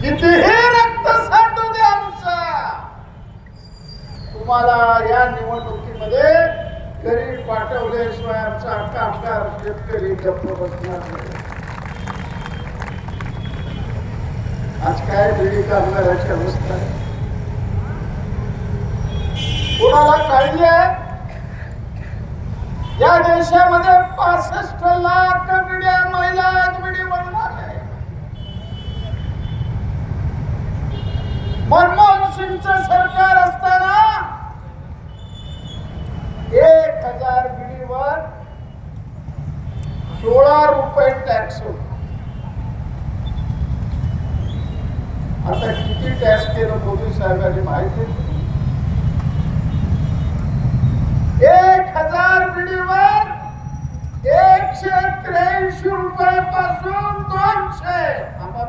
कितीही रक्त सांडू दे आमचा. तुम्हाला या निवडणुकीमध्ये घरी पाठवल्याशिवाय आमचा आमदार शेतकरी गप्प बसणार आज काय बिडी कामगाराची अवस्था आहे? कोणाला काळजी आहे या देशामध्ये मनमोहन सिंगचं सरकार असताना एक हजार बिडीवर सोळा रुपये टॅक्स होता. आता किती टॅक्स केलं मोदी साहेबांनी माहिती? एक हजार बिडीवर एकशे त्र्याऐंशी रुपयापासून दोनशे. आम्हा